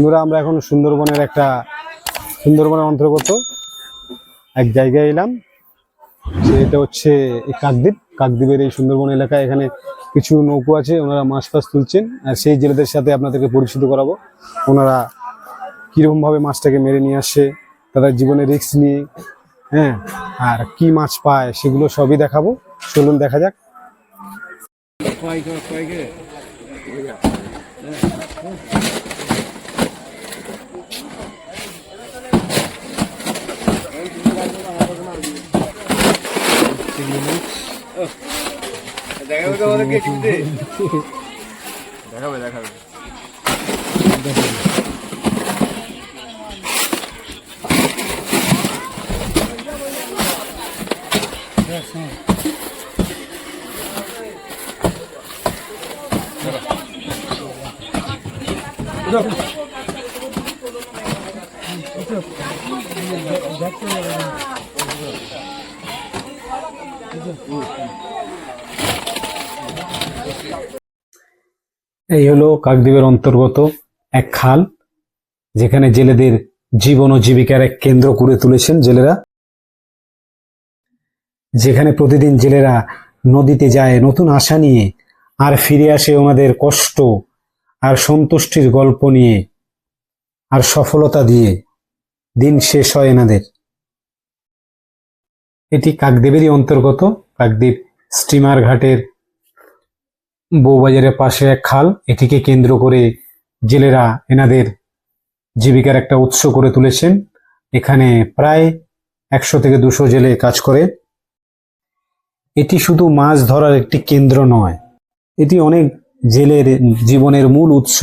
বন্ধুরা, আমরা এখন সুন্দরবনের একটা সুন্দরবনের অন্তর্গত। এক জায়গায় এলাম। সেটা হচ্ছে এই কাকদ্বীপ। কাকদ্বীপের এই সুন্দরবন এলাকায় এখানে কিছু নৌকো আছে, ওনারা মাছ ফাছ তুলছেন। আর সেই জেলেদের সাথে আপনাদেরকে পরিচিত করাবো। ওনারা কীরকমভাবে মাছটাকে মেরে নিয়ে আসে, তাদের জীবনে রিস্ক নিয়ে হ্যাঁ আর কি মাছ পায় সেগুলো সবই দেখাবো। চলুন, দেখা যাক। দেখাবে তো আমাদেরকে টিভিতে দেখাবে দেখাবে Thank you. এই হলো কাকদ্বীপের অন্তর্গত এক খাল, যেখানে জেলেদের জীবন ও জীবিকার এক কেন্দ্র করে তুলেছেন জেলেরা। যেখানে প্রতিদিন জেলেরা নদীতে যায়, নতুন আশা নিয়ে আর ফিরে আসে ওনাদের কষ্ট আর সন্তুষ্টির গল্প নিয়ে আর সফলতা দিয়ে দিন শেষ হয় এনাদের। এটি কাকদ্বীপেরই অন্তর্গত। কাকদ্বীপ স্টিমার ঘাটের বউবাজারের পাশে এক খাল। এটিকে কেন্দ্র করে জেলেরা এনাদের জীবিকার একটা উৎস করে তুলেছেন। এখানে প্রায় একশো থেকে দুশো জেলে কাজ করে। এটি শুধু মাছ ধরার একটি কেন্দ্র নয়, এটি অনেক জেলের জীবনের মূল উৎস।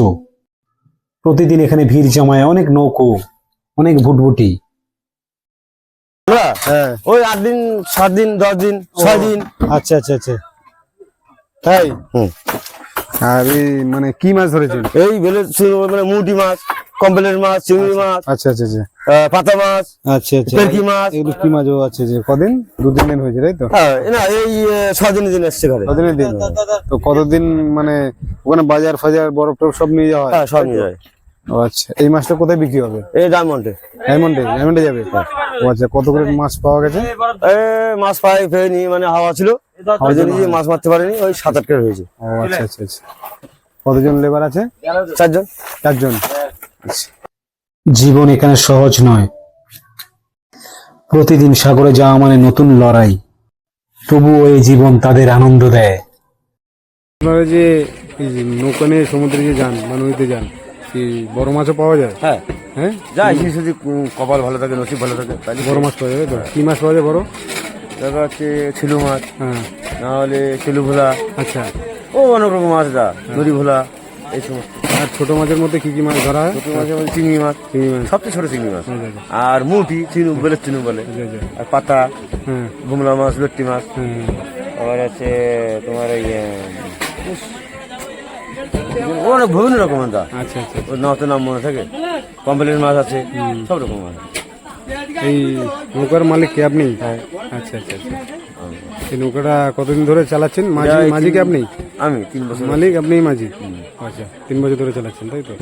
প্রতিদিন এখানে ভিড় জমায় অনেক নৌকো, অনেক ভুটভুটি। ওই আট দিন সাত দিন দশ দিন ছয় দিন। আচ্ছা আচ্ছা আচ্ছা। তাই। আর মানে কি মাছ ধরেছেন? এই বেলে মানে মুটি মাছ মাছ চিংড়ি মাছ আচ্ছা আচ্ছা আচ্ছা। পাতা মাছ আচ্ছা আচ্ছা। মাছ। এগুলো কি মাছ ও আছে যে কদিন? দু তিন দিন হয়েছে তাই তো? হ্যাঁ না এই আহ, ছ দিনের দিন ঘরে। দিন। তো কতদিন মানে ওখানে বাজার ফাজার বরফ টরফ সব নিয়ে যাওয়া হয়? হ্যাঁ সব নিয়ে যায়। আচ্ছা এই মাছটা কোথায় বিক্রি হবে? এই ডায়মন্ডে ডায়মন্ডে ডায়মন্ডে যাবে? ও আচ্ছা কত করে মাছ পাওয়া গেছে? এ মাছ পাই ফেনি মানে হাওয়া ছিল। ওই জন্য যে মাছ মারতে পারেনি ওই সাত আট কেজি হয়েছে। ও আচ্ছা আচ্ছা আচ্ছা। কতজন লেবার আছে? চারজন। চারজন। আচ্ছা। জীবন এখানে সহজ নয়। প্রতিদিন সাগরে যাওয়া মানে নতুন লড়াই। তবুও এই জীবন তাদের আনন্দ দেয়। আপনারা যে নৌকা নিয়ে সমুদ্রে যে যান বা নদীতে যান এই বড় মাছও পাওয়া যায়? হ্যাঁ। হ্যাঁ? যাই। যদি কপাল ভালো থাকে নসিব ভালো থাকে তাহলে বড় মাছ পাওয়া যাবে তো? কি মাছ পাওয়া যায় বড়? দেখা যাচ্ছে ছিলু মাছ হ্যাঁ। না হলে ছিলু ভোলা। আচ্ছা। ও অনেক রকম মাছ দা নদী ভোলা এই সমস্ত। আর ছোট মাছের মধ্যে কি কি মাছ ধরা হয়? ছোট মাছের মধ্যে চিংড়ি মাছ চিংড়ি মাছ। সবচেয়ে ছোট চিংড়ি মাছ। আচ্ছা, আচ্ছা, আর মুটি চিনু বলে চিনু বলে। আচ্ছা, আচ্ছা। আর পাতা হ্যাঁ। গুমলা মাছ লট্টি মাছ। হ্যাঁ। আবার আছে তোমার এই অনেক বিভিন্ন রকম দা আচ্ছা আচ্ছা ওর নাম তো নাম মনে থাকে কমপ্লেন মাছ আছে সব রকম মাছ এই নৌকার মালিক কে আপনি? আচ্ছা আচ্ছা আচ্ছা। এই নৌকাটা কতদিন ধরে চালাচ্ছেন? মাঝি মাঝি কে আপনি? আমি তিন বছর মালিক আপনি মাঝি? আচ্ছা তিন বছর ধরে চালাচ্ছেন তাই তো?